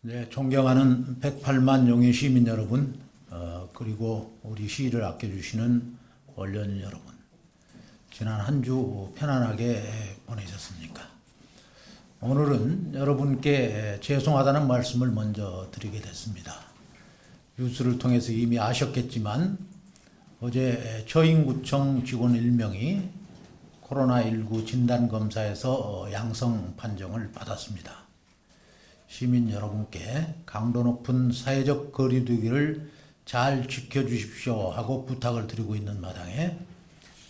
네, 존경하는 108만 용의 시민 여러분, 어, 그리고 우리 시를 아껴주시는 원련 여러분, 지난 한 주 편안하게 보내셨습니까? 오늘은 여러분께 죄송하다는 말씀을 먼저 드리게 됐습니다. 뉴스를 통해서 이미 아셨겠지만 어제 처인구청 직원 1명이 코로나19 진단검사에서 양성 판정을 받았습니다. 시민 여러분께 강도 높은 사회적 거리두기를 잘 지켜주십시오 하고 부탁을 드리고 있는 마당에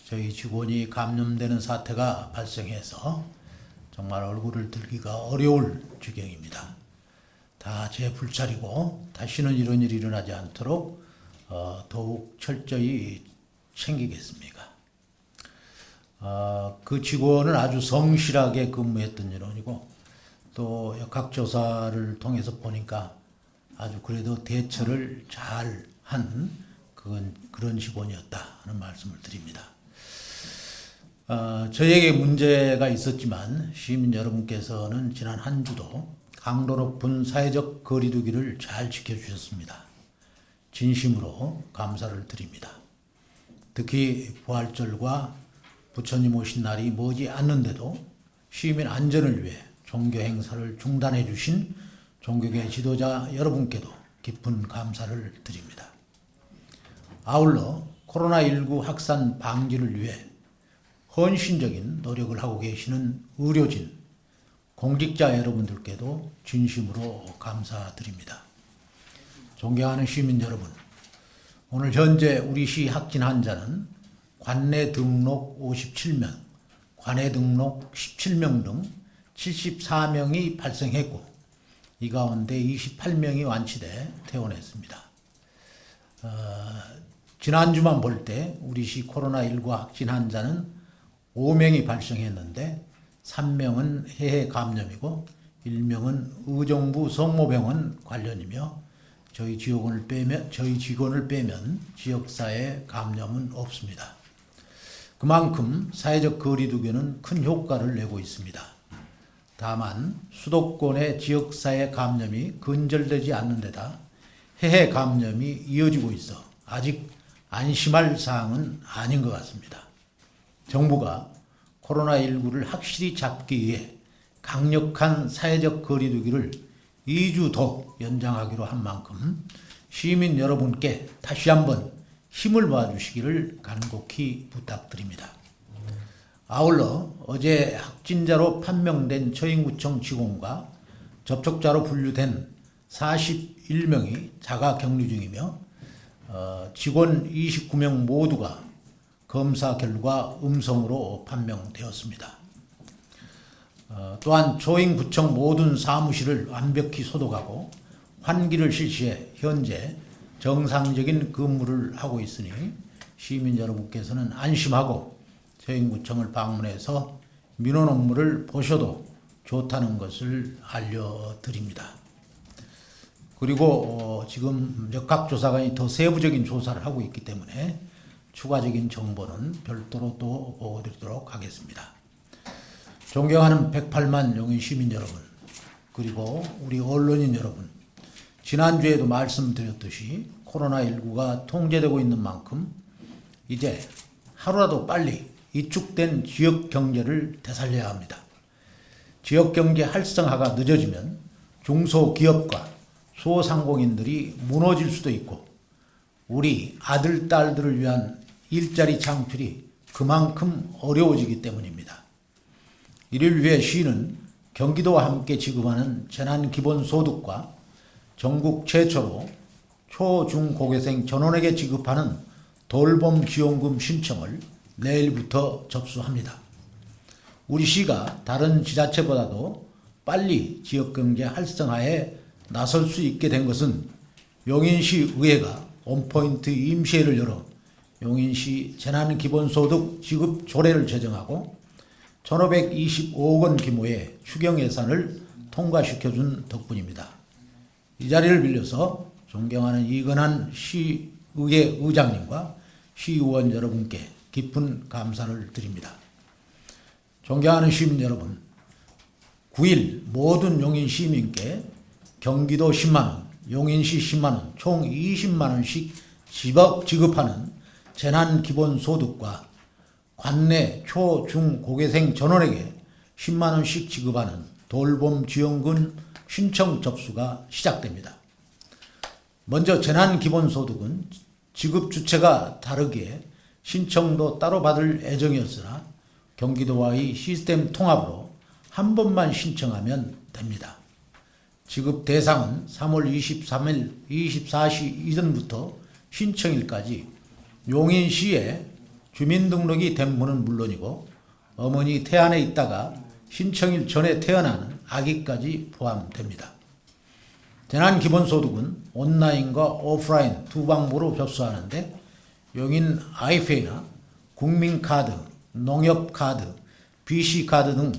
저희 직원이 감염되는 사태가 발생해서 정말 얼굴을 들기가 어려울 지경입니다. 다 제 불찰이고 다시는 이런 일이 일어나지 않도록 어, 더욱 철저히 챙기겠습니까? 어, 그 직원은 아주 성실하게 근무했던 인원이고 또 역학조사를 통해서 보니까 아주 그래도 대처를 잘 한 그건 그런 직원이었다 하는 말씀을 드립니다. 어, 저에게 문제가 있었지만 시민 여러분께서는 지난 한 주도 강도 높은 사회적 거리두기를 잘 지켜주셨습니다. 진심으로 감사를 드립니다. 특히 부활절과 부처님 오신 날이 머지 않는데도 시민 안전을 위해 종교 행사를 중단해 주신 종교계 지도자 여러분께도 깊은 감사를 드립니다. 아울러 코로나19 확산 방지를 위해 헌신적인 노력을 하고 계시는 의료진, 공직자 여러분들께도 진심으로 감사드립니다. 존경하는 시민 여러분, 오늘 현재 우리 시 확진 환자는 관내 등록 57명, 관외 등록 17명 등 74명이 발생했고 이 가운데 28명이 완치돼 퇴원했습니다. 어, 지난주만 볼 때 우리 시 코로나19 확진 환자는 5명이 발생했는데 3명은 해외 감염이고 1명은 의정부 성모병원 관련이며 저희 지역원을 빼면 저희 직원을 빼면 지역사회 감염은 없습니다. 그만큼 사회적 거리두기는 큰 효과를 내고 있습니다. 다만 수도권의 지역사회 감염이 근절되지 않는 데다 해외 감염이 이어지고 있어 아직 안심할 사항은 아닌 것 같습니다. 정부가 코로나19를 확실히 잡기 위해 강력한 사회적 거리두기를 2주 더 연장하기로 한 만큼 시민 여러분께 다시 한번 힘을 모아주시기를 간곡히 부탁드립니다. 아울러 어제 확진자로 판명된 처인구청 직원과 접촉자로 분류된 41명이 자가 격리 중이며 어, 직원 29명 모두가 검사 결과 음성으로 판명되었습니다. 어, 또한 초인구청 모든 사무실을 완벽히 소독하고 환기를 실시해 현재 정상적인 근무를 하고 있으니 시민 여러분께서는 안심하고 초인구청을 방문해서 민원 업무를 보셔도 좋다는 것을 알려드립니다. 그리고 어, 지금 역학조사관이 더 세부적인 조사를 하고 있기 때문에 추가적인 정보는 별도로 또 보고드리도록 하겠습니다. 존경하는 108만 용인 시민 여러분, 그리고 우리 언론인 여러분, 지난주에도 말씀드렸듯이 코로나19가 통제되고 있는 만큼 이제 하루라도 빨리 이축된 지역 경제를 되살려야 합니다. 지역 경제 활성화가 늦어지면 중소기업과 소상공인들이 무너질 수도 있고 우리 아들, 딸들을 위한 일자리 창출이 그만큼 어려워지기 때문입니다. 이를 위해 시는 경기도와 함께 지급하는 재난기본소득과 전국 최초로 초, 중, 고교생 전원에게 지급하는 돌봄 지원금 신청을 내일부터 접수합니다. 우리 시가 다른 지자체보다도 빨리 지역경제 활성화에 나설 수 있게 된 것은 용인시 의회가 원포인트 임시회를 열어 용인시 재난기본소득 지급 조례를 제정하고 1525억 원 규모의 추경 예산을 통과시켜준 덕분입니다. 이 자리를 빌려서 존경하는 이건한 시의회 의장님과 시의원 여러분께 깊은 감사를 드립니다. 존경하는 시민 여러분, 9일 모든 용인 시민께 경기도 10만원, 용인시 10만원, 총 20만원씩 지급, 지급하는 재난기본소득과 관내 초, 중, 고교생 전원에게 10만원씩 지급하는 돌봄 지원금 신청 접수가 시작됩니다. 먼저 재난기본소득은 지급 주체가 다르기에 신청도 따로 받을 예정이었으나 경기도와의 시스템 통합으로 한 번만 신청하면 됩니다. 지급 대상은 3월 23일 24시 이전부터 신청일까지 용인시에 주민등록이 된 분은 물론이고 어머니 태안에 있다가 신청일 전에 태어난 아기까지 포함됩니다. 재난기본소득은 온라인과 오프라인 두 방법으로 접수하는데 용인 아이페이나 국민카드, 농협카드, BC카드 등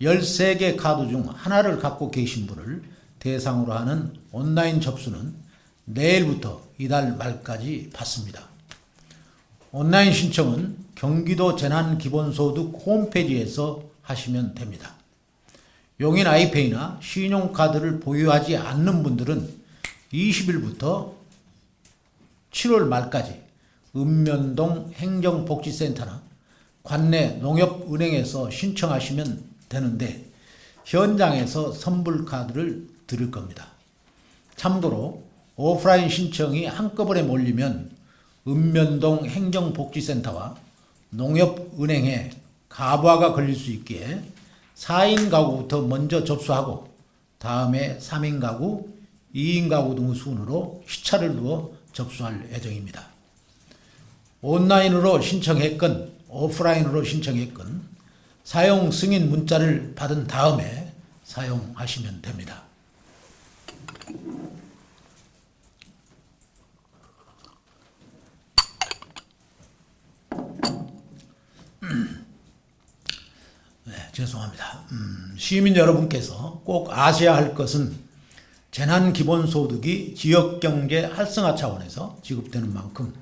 13개 카드 중 하나를 갖고 계신 분을 대상으로 하는 온라인 접수는 내일부터 이달 말까지 받습니다. 온라인 신청은 경기도 재난기본소득 홈페이지에서 하시면 됩니다. 용인 아이페이나 신용카드를 보유하지 않는 분들은 20일부터 7월 말까지 읍면동 행정복지센터나 관내 농협은행에서 신청하시면 되는데 현장에서 선불카드를 드릴 겁니다. 참고로 오프라인 신청이 한꺼번에 몰리면 읍면동 행정복지센터와 농협은행에 가부화가 걸릴 수 있기에 4인 가구부터 먼저 접수하고 다음에 3인 가구, 2인 가구 등 순으로 시차를 두어 접수할 예정입니다. 온라인으로 신청했건 오프라인으로 신청했건 사용 승인 문자를 받은 다음에 사용하시면 됩니다. 네, 죄송합니다. 음, 시민 여러분께서 꼭 아셔야 할 것은 재난기본소득이 지역경제 활성화 차원에서 지급되는 만큼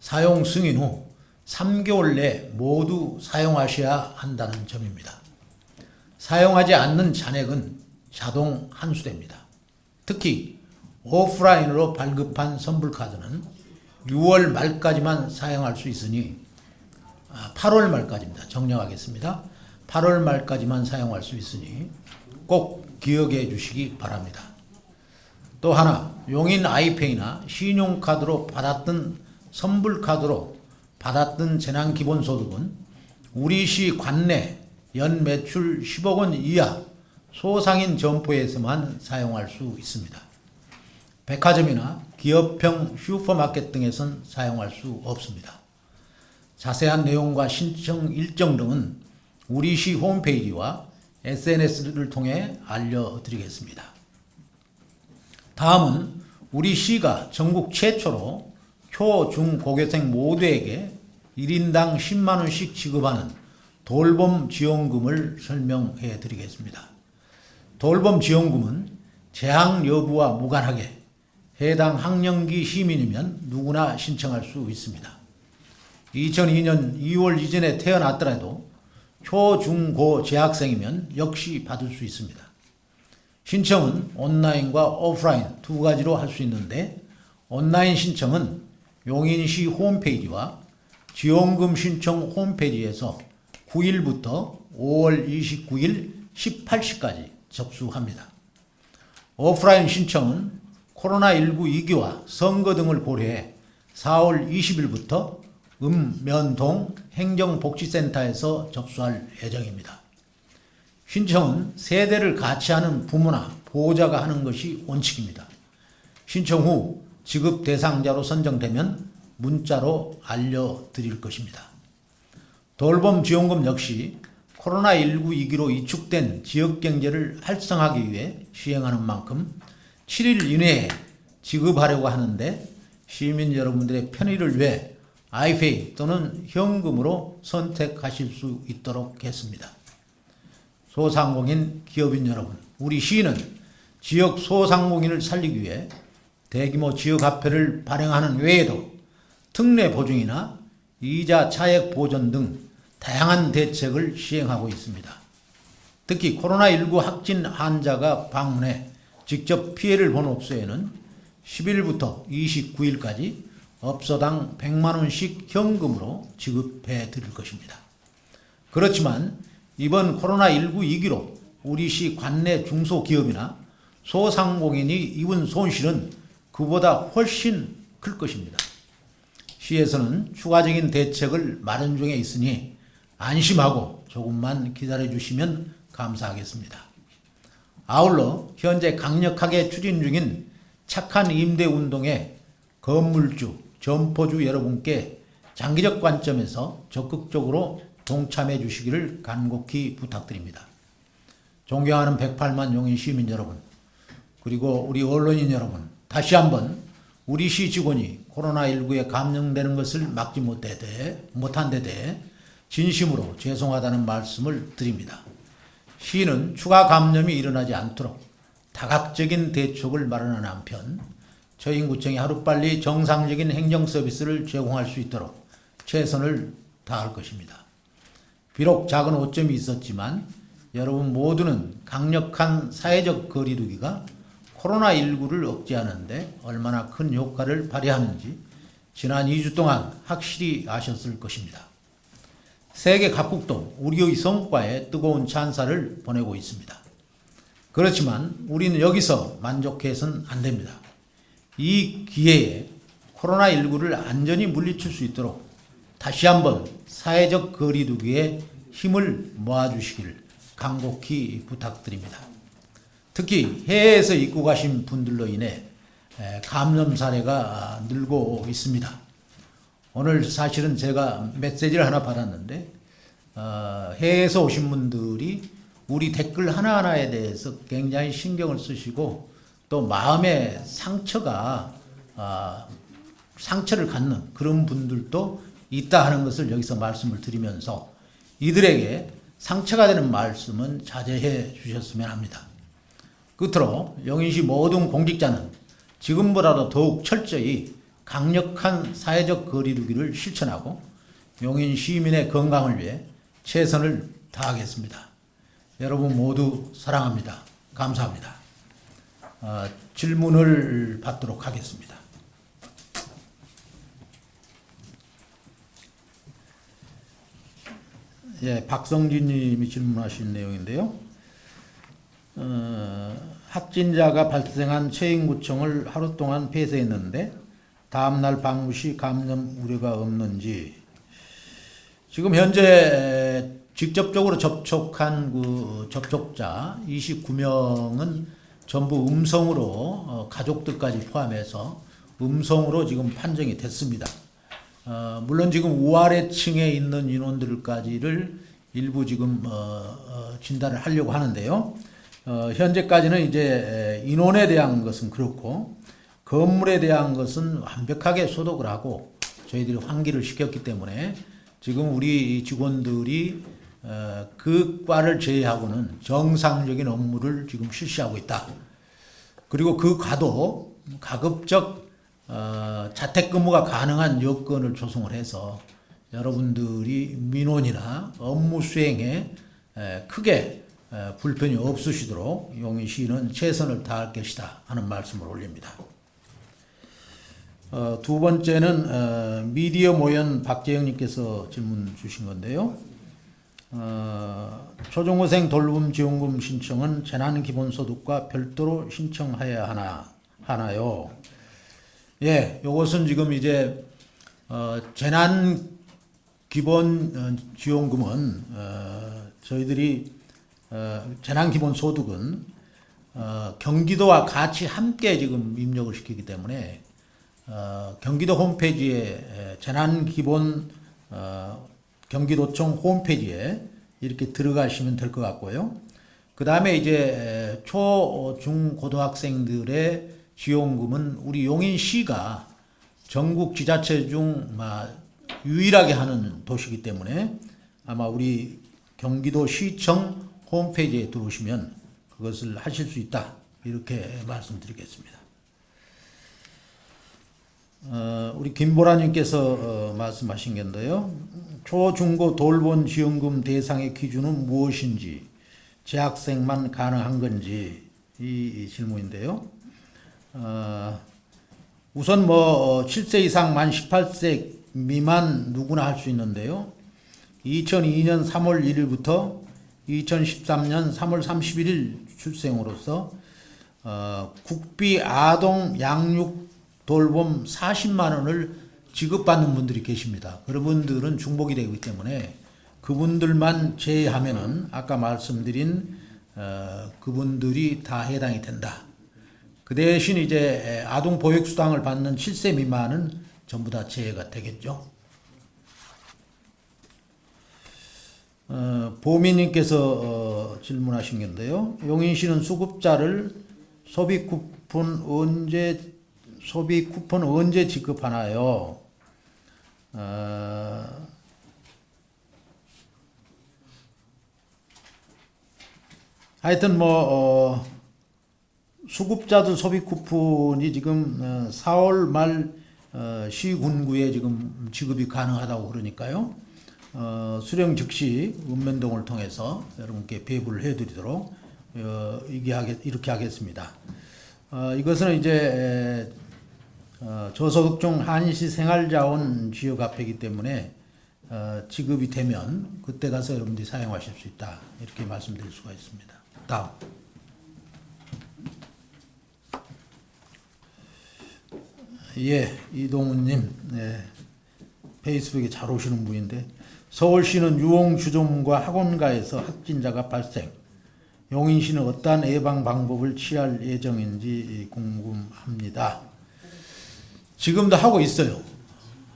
사용 승인 후 3개월 내 모두 사용하셔야 한다는 점입니다. 사용하지 않는 잔액은 자동 환수됩니다. 특히 오프라인으로 발급한 선불카드는 6월 말까지만 사용할 수 있으니 아, 8월 말까지입니다. 정정하겠습니다. 8월 말까지만 사용할 수 있으니 꼭 기억해 주시기 바랍니다. 또 하나 용인 아이페이나 신용카드로 받았던 선불카드로 받았던 재난기본소득은 우리시 관내 연 매출 10억 원 이하 소상인 점포에서만 사용할 수 있습니다. 백화점이나 기업형 슈퍼마켓 등에선 사용할 수 없습니다. 자세한 내용과 신청 일정 등은 우리시 홈페이지와 SNS를 통해 알려드리겠습니다. 다음은 우리 시가 전국 최초로 초, 중, 고교생 모두에게 1인당 10만원씩 지급하는 돌봄 지원금을 설명해 드리겠습니다. 돌봄 지원금은 재학 여부와 무관하게 해당 학령기 시민이면 누구나 신청할 수 있습니다. 2002년 2월 이전에 태어났더라도 초, 중, 고 재학생이면 역시 받을 수 있습니다. 신청은 온라인과 오프라인 두 가지로 할 수 있는데 온라인 신청은 용인시 홈페이지와 지원금 신청 홈페이지에서 9일부터 5월 29일 18시까지 접수합니다. 오프라인 신청은 코로나19 위기와 선거 등을 고려해 4월 20일부터 읍면동 행정복지센터에서 접수할 예정입니다. 신청은 세대를 같이 하는 부모나 보호자가 하는 것이 원칙입니다. 신청 후 지급 대상자로 선정되면 문자로 알려드릴 것입니다. 돌봄 지원금 역시 코로나19 위기로 위축된 지역 경제를 활성화하기 위해 시행하는 만큼 7일 이내에 지급하려고 하는데 시민 여러분들의 편의를 위해 아이페이 또는 현금으로 선택하실 수 있도록 했습니다. 소상공인 기업인 여러분, 우리 시는 지역 소상공인을 살리기 위해 대규모 지역화폐를 발행하는 외에도 특례 보증이나 이자 차액 보전 등 다양한 대책을 시행하고 있습니다. 특히 코로나19 확진 환자가 방문해 직접 피해를 본 업소에는 10일부터 29일까지 업소당 100만 원씩 현금으로 지급해 드릴 것입니다. 그렇지만 이번 코로나19 위기로 우리 시 관내 중소기업이나 소상공인이 입은 손실은 그보다 훨씬 클 것입니다. 시에서는 추가적인 대책을 마련 중에 있으니 안심하고 조금만 기다려 주시면 감사하겠습니다. 아울러 현재 강력하게 추진 중인 착한 임대 운동에 건물주, 점포주 여러분께 장기적 관점에서 적극적으로 동참해 주시기를 간곡히 부탁드립니다. 존경하는 108만 용인 시민 여러분, 그리고 우리 언론인 여러분, 다시 한번 우리 시 직원이 코로나19에 감염되는 것을 막지 못하되, 못한 데 대해 진심으로 죄송하다는 말씀을 드립니다. 시는 추가 감염이 일어나지 않도록 다각적인 대책을 마련하는 한편 저인구청이 하루빨리 정상적인 행정 서비스를 제공할 수 있도록 최선을 다할 것입니다. 비록 작은 오점이 있었지만 여러분 모두는 강력한 사회적 거리두기가 코로나19를 억제하는데 얼마나 큰 효과를 발휘하는지 지난 2주 동안 확실히 아셨을 것입니다. 세계 각국도 우리의 성과에 뜨거운 찬사를 보내고 있습니다. 그렇지만 우리는 여기서 만족해서는 안 됩니다. 이 기회에 코로나19를 안전히 물리칠 수 있도록 다시 한번 사회적 거리두기에 힘을 모아주시기를 간곡히 부탁드립니다. 특히 해외에서 입국하신 분들로 인해 에, 감염 사례가 늘고 있습니다. 오늘 사실은 제가 메시지를 하나 받았는데 어, 해외에서 오신 분들이 우리 댓글 하나하나에 대해서 굉장히 신경을 쓰시고 또 마음의 상처가 아, 상처를 갖는 그런 분들도 있다 하는 것을 여기서 말씀을 드리면서 이들에게 상처가 되는 말씀은 자제해 주셨으면 합니다. 끝으로 영인시 모든 공직자는 지금보다도 더욱 철저히 강력한 사회적 거리두기를 실천하고 용인 시민의 건강을 위해 최선을 다하겠습니다. 여러분 모두 사랑합니다. 감사합니다. 어, 질문을 받도록 하겠습니다. 예, 박성진 님이 질문하신 내용인데요. 어, 확진자가 발생한 최인구청을 하루 동안 폐쇄했는데 다음날 방문 시 감염 우려가 없는지 지금 현재 직접적으로 접촉한 그 접촉자 29명은 전부 음성으로 어, 가족들까지 포함해서 음성으로 지금 판정이 됐습니다. 어, 물론 지금 우아래층에 있는 인원들까지를 일부 지금 어, 어, 진단을 하려고 하는데요. 어, 현재까지는 이제 인원에 대한 것은 그렇고 건물에 대한 것은 완벽하게 소독을 하고 저희들이 환기를 시켰기 때문에 지금 우리 직원들이 어, 그 과를 제외하고는 정상적인 업무를 지금 실시하고 있다. 그리고 그 과도 가급적 어, 자택근무가 가능한 여건을 조성을 해서 여러분들이 민원이나 업무 수행에 에, 크게 에, 불편이 없으시도록 용인시는 최선을 다할 것이다 하는 말씀을 올립니다. 어, 두 번째는 어, 미디어 모연 박재영님께서 질문 주신 건데요. 어, 초중고생 돌봄 지원금 신청은 재난 기본소득과 별도로 신청해야 하나 하나요? 예, 요것은 지금 이제 어, 재난 기본 어, 지원금은 어, 저희들이 어, 재난 기본 소득은 어, 경기도와 같이 함께 지금 입력을 시키기 때문에 어, 경기도 홈페이지에 에, 재난 기본 어, 경기도청 홈페이지에 이렇게 들어가시면 될 것 같고요. 그 다음에 이제 초, 중, 고등학생들의 지원금은 우리 용인시가 전국 지자체 중 유일하게 하는 도시이기 때문에 아마 우리 경기도 시청 홈페이지에 들어오시면 그것을 하실 수 있다. 이렇게 말씀드리겠습니다. 어, 우리 김보라님께서 어, 말씀하신 건데요. 초중고 돌봄 지원금 대상의 기준은 무엇인지, 재학생만 가능한 건지, 이 질문인데요. 어, 우선 뭐 7세 이상 만 18세 미만 누구나 할 수 있는데요. 2002년 3월 1일부터 2013년 3월 31일 출생으로서 어, 국비 아동 양육 돌봄 40만 원을 지급받는 분들이 계십니다. 그런 분들은 중복이 되기 때문에 그분들만 제외하면은 아까 말씀드린 어, 그분들이 다 해당이 된다. 그 대신 이제 아동 보육 수당을 받는 7세 미만은 전부 다 제외가 되겠죠. 어, 보미님께서 어, 질문하신 건데요. 용인 씨는 수급자를 소비 쿠폰 언제 소비 쿠폰 언제 지급하나요? 어, 하여튼 뭐 어, 수급자들 소비 쿠폰이 지금 어, 4월 말 어, 시군구에 지금 지급이 가능하다고 그러니까요. 어, 수령 즉시 읍면동을 통해서 여러분께 배부를 해드리도록 어, 이게 하겠, 이렇게 하겠습니다. 어, 이것은 이제 에, 어, 저소득중 한시 생활자원 지역 앞이기 때문에 어, 지급이 되면 그때 가서 여러분들이 사용하실 수 있다 이렇게 말씀드릴 수가 있습니다. 다음. 예, 이동훈님, 네, 페이스북에 잘 오시는 분인데 서울시는 유흥 주점과 학원가에서 확진자가 발생. 용인시는 어떠한 예방 방법을 취할 예정인지 궁금합니다. 지금도 하고 있어요.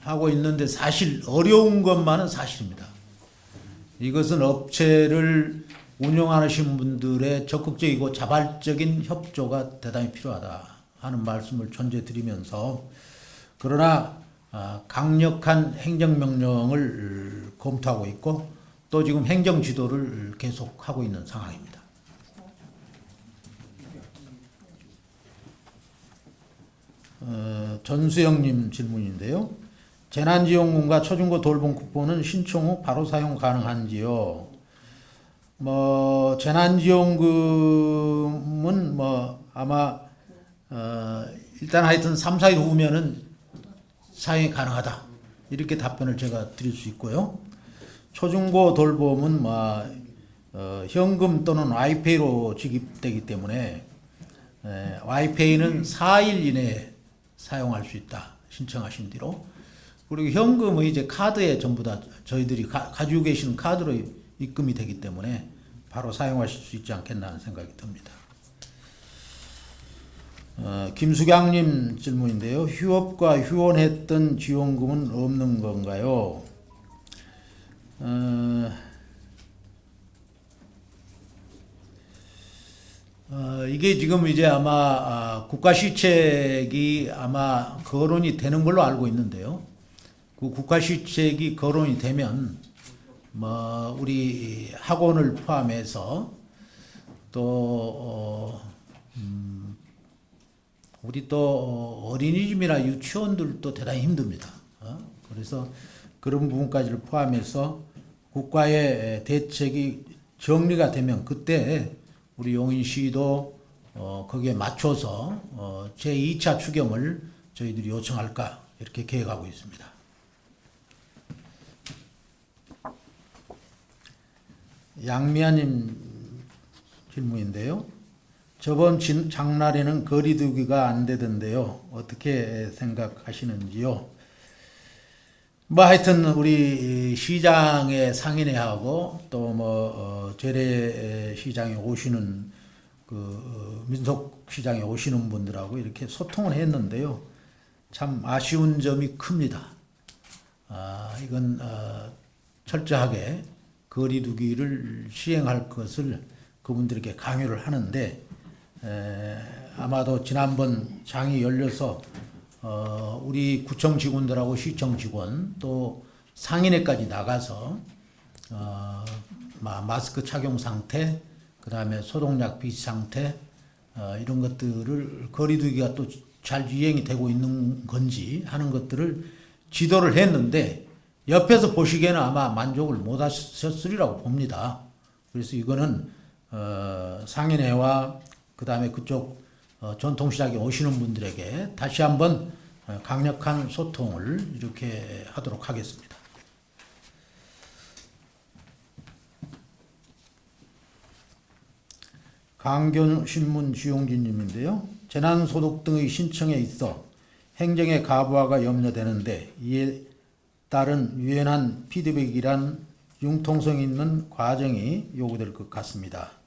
하고 있는데 사실 어려운 것만은 사실입니다. 이것은 업체를 운영하시는 분들의 적극적이고 자발적인 협조가 대단히 필요하다 하는 말씀을 전제 드리면서 그러나 아, 강력한 행정명령을 검토하고 있고 또 지금 행정 지도를 계속 하고 있는 상황입니다. 어, 전수영님 질문인데요. 재난지원금과 초중고 돌봄 쿠폰은 신청 후 바로 사용 가능한지요? 뭐 재난지원금은 뭐 아마 어, 일단 하여튼 3, 4일 후면은 사용이 가능하다. 이렇게 답변을 제가 드릴 수 있고요. 초중고 돌봄은 뭐 어, 현금 또는 와이페이로 지급되기 때문에 에, 와이페이는 4일 이내에 사용할 수 있다. 신청하신 뒤로. 그리고 현금은 이제 카드에 전부 다 저희들이 가, 가지고 계시는 카드로 입금이 되기 때문에 바로 사용하실 수 있지 않겠나 하는 생각이 듭니다. 어, 김수경님 질문인데요. 휴업과 휴원했던 지원금은 없는 건가요? 어, 어, 이게 지금 이제 아마 아, 국가 시책이 아마 거론이 되는 걸로 알고 있는데요. 그 국가 시책이 거론이 되면 뭐 우리 학원을 포함해서 또 어, 음, 우리 또 어린이집이나 유치원들도 대단히 힘듭니다. 어? 그래서 그런 부분까지를 포함해서 국가의 대책이 정리가 되면 그때 우리 용인시도 어, 거기에 맞춰서 어, 제2차 추경을 저희들이 요청할까 이렇게 계획하고 있습니다. 양미아님 질문인데요. 저번 진, 장날에는 거리두기가 안 되던데요. 어떻게 생각하시는지요? 뭐 하여튼 우리 시장의 상인회하고 또뭐 어, 재래 시장에 오시는 그 어, 민속 시장에 오시는 분들하고 이렇게 소통을 했는데요. 참 아쉬운 점이 큽니다. 아, 이건 어, 철저하게 거리두기를 시행할 것을 그분들에게 강요를 하는데 에, 아마도 지난번 장이 열려서 어, 우리 구청 직원들하고 시청 직원 또 상인회까지 나가서 어, 마, 마스크 착용 상태, 그 다음에 소독약 비치 상태 어, 이런 것들을 거리두기가 또 잘 이행이 되고 있는 건지 하는 것들을 지도를 했는데 옆에서 보시기에는 아마 만족을 못 하셨으리라고 봅니다. 그래서 이거는 어, 상인회와 그 다음에 그쪽 어, 전통시장에 오시는 분들에게 다시 한번 어, 강력한 소통을 이렇게 하도록 하겠습니다. 강견신문 지용진님인데요. 재난소득 등의 신청에 있어 행정의 가부화가 염려되는데 이에 따른 유연한 피드백이란 융통성 있는 과정이 요구될 것 같습니다.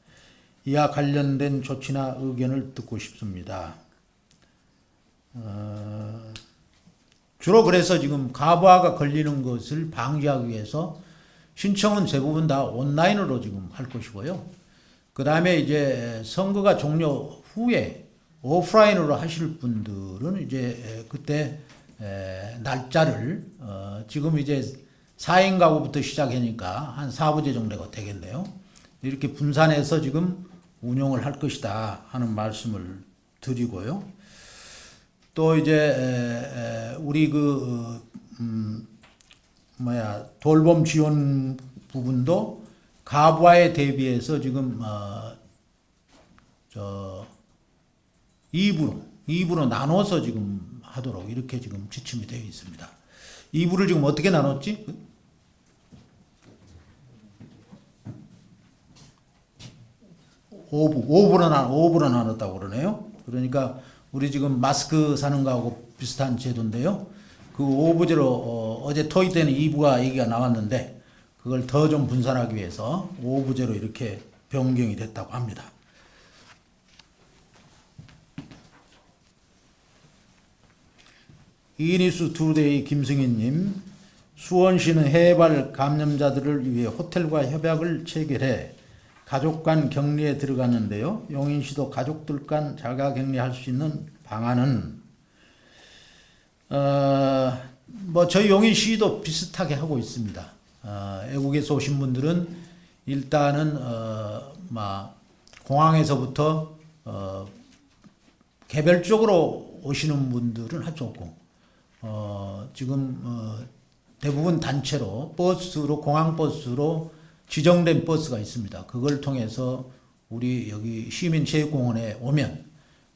이와 관련된 조치나 의견을 듣고 싶습니다. 어, 주로 그래서 지금 가부화가 걸리는 것을 방지하기 위해서 신청은 대부분 다 온라인으로 지금 할 것이고요. 그 다음에 이제 선거가 종료 후에 오프라인으로 하실 분들은 이제 그때 에, 날짜를 어, 지금 이제 4인 가구부터 시작하니까 한 4부제 정도가 되겠네요. 이렇게 분산해서 지금 운영을 할 것이다 하는 말씀을 드리고요. 또 이제 우리 그 어, 음, 뭐야 돌봄 지원 부분도 가부화에 대비해서 지금 어 저 2부로 2부로 나눠서 지금 하도록 이렇게 지금 지침이 되어 있습니다. 2부를 지금 어떻게 나눴지? 오부, 오부로 나, 오부로 나눴다고 그러네요. 그러니까 우리 지금 마스크 사는 거하고 비슷한 제도인데요. 그 오부제로 어, 제 토의 때는 2부가 얘기가 나왔는데 그걸 더 좀 분산하기 위해서 오부제로 이렇게 변경이 됐다고 합니다. 이니스 투데이 김승희님, 수원시는 해발 감염자들을 위해 호텔과 협약을 체결해 가족 간 격리에 들어갔는데요. 용인시도 가족들 간 자가 격리할 수 있는 방안은 어, 뭐 저희 용인시도 비슷하게 하고 있습니다. 어, 외국에서 오신 분들은 일단은 어, 막 공항에서부터 어, 개별적으로 오시는 분들은 없고 어, 지금 어, 대부분 단체로 버스로 공항 버스로 지정된 버스가 있습니다. 그걸 통해서 우리 여기 시민체육공원에 오면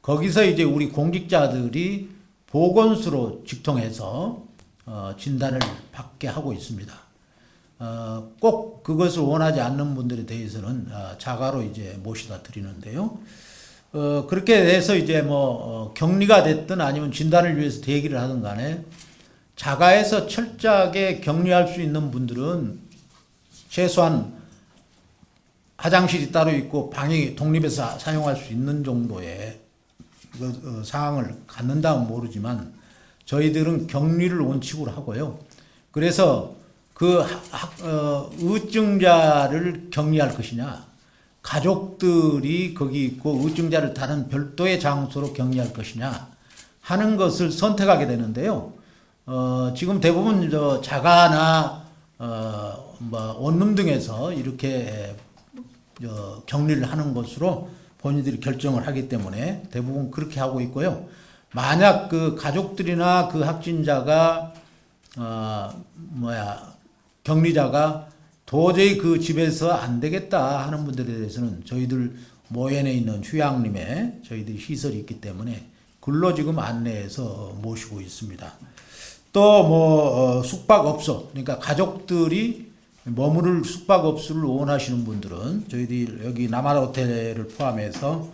거기서 이제 우리 공직자들이 보건소로 직통해서 어, 진단을 받게 하고 있습니다. 어, 꼭 그것을 원하지 않는 분들에 대해서는 어, 자가로 이제 모시다 드리는데요. 어, 그렇게 해서 이제 뭐 어, 격리가 됐든 아니면 진단을 위해서 대기를 하든 간에 자가에서 철저하게 격리할 수 있는 분들은 최소한 화장실이 따로 있고 방이 독립해서 사용할 수 있는 정도의 그, 어, 상황을 갖는다면 모르지만 저희들은 격리를 원칙으로 하고요. 그래서 그 학, 어, 의증자를 격리할 것이냐, 가족들이 거기 있고 의증자를 다른 별도의 장소로 격리할 것이냐 하는 것을 선택하게 되는데요. 어, 지금 대부분 저 자가나 어, 뭐 원룸 등에서 이렇게 어, 격리를 하는 것으로 본인들이 결정을 하기 때문에 대부분 그렇게 하고 있고요. 만약 그 가족들이나 그 확진자가 어, 뭐야 격리자가 도저히 그 집에서 안 되겠다 하는 분들에 대해서는 저희들 모현에 있는 휴양림에 저희들 시설이 있기 때문에 글로 지금 안내해서 모시고 있습니다. 또뭐 어, 숙박업소 그러니까 가족들이 머무를 숙박업소를 원하시는 분들은 저희들이 여기 남아라 호텔을 포함해서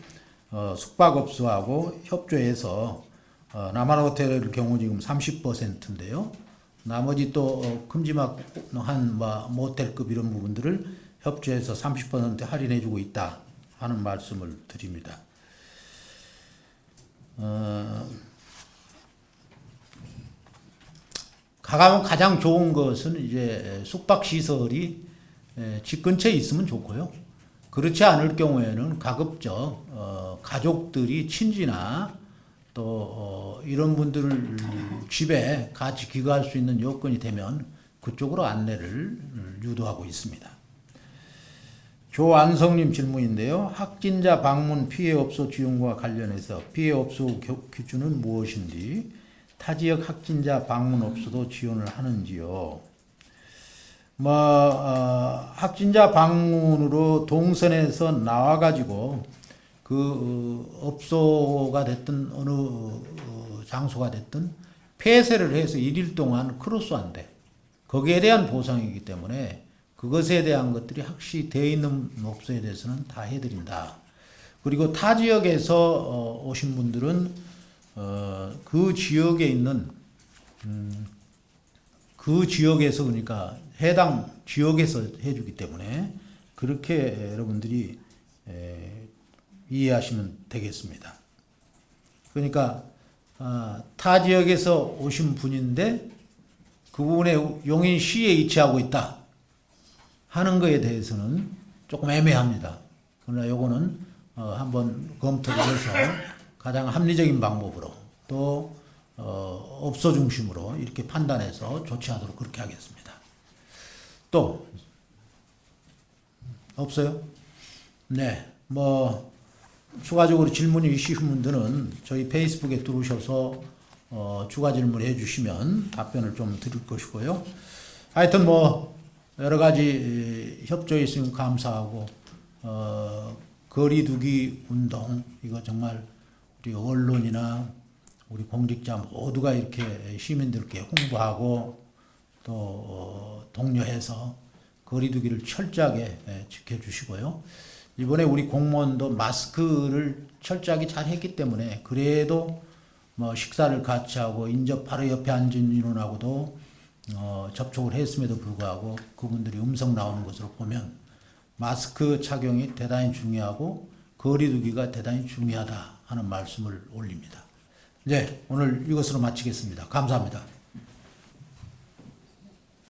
어, 숙박업소하고 협조해서 어, 남아라 호텔의 경우 지금 30%인데요. 나머지 또 어, 큼지막한 뭐 모텔급 이런 부분들을 협조해서 30% 할인해주고 있다 하는 말씀을 드립니다. 어, 가가면 가장 좋은 것은 이제 숙박 시설이 집 근처에 있으면 좋고요. 그렇지 않을 경우에는 가급적 어, 가족들이 친지나 또 어, 이런 분들을 집에 같이 귀가할 수 있는 요건이 되면 그쪽으로 안내를 유도하고 있습니다. 조안성님 질문인데요. 확진자 방문 피해 업소 지원과 관련해서 피해 업소 기준은 무엇인지 타 지역 확진자 방문 없어도 지원을 하는지요. 뭐 어, 확진자 방문으로 동선에서 나와가지고 그 어, 업소가 됐든 어느 어, 장소가 됐든 폐쇄를 해서 일일 동안 크로스한대. 거기에 대한 보상이기 때문에 그것에 대한 것들이 확실히 돼 있는 업소에 대해서는 다 해드린다. 그리고 타 지역에서 어, 오신 분들은 어, 그 지역에 있는 음, 그 지역에서 그러니까 해당 지역에서 해주기 때문에 그렇게 여러분들이 에, 이해하시면 되겠습니다. 그러니까 아, 타 지역에서 오신 분인데 그 부분에 용인시에 위치하고 있다 하는 거에 대해서는 조금 애매합니다. 그러나 요거는 어, 한번 검토를 해서 가장 합리적인 방법으로 또 어, 업소 중심으로 이렇게 판단해서 조치하도록 그렇게 하겠습니다. 또 없어요? 네, 뭐 추가적으로 질문이 있으신 분들은 저희 페이스북에 들어오셔서 어, 추가 질문 해 주시면 답변을 좀 드릴 것이고요. 하여튼 뭐 여러 가지 협조해 있으면 감사하고 어, 거리두기 운동 이거 정말 우리 언론이나 우리 공직자 모두가 이렇게 시민들께 홍보하고 또 어, 독려해서 거리두기를 철저하게 예, 지켜주시고요. 이번에 우리 공무원도 마스크를 철저하게 잘 했기 때문에 그래도 뭐 식사를 같이 하고 인접 바로 옆에 앉은 인원하고도 어, 접촉을 했음에도 불구하고 그분들이 음성 나오는 것으로 보면 마스크 착용이 대단히 중요하고 거리두기가 대단히 중요하다 하는 말씀을 올립니다. 네, 오늘 이것으로 마치겠습니다. 감사합니다.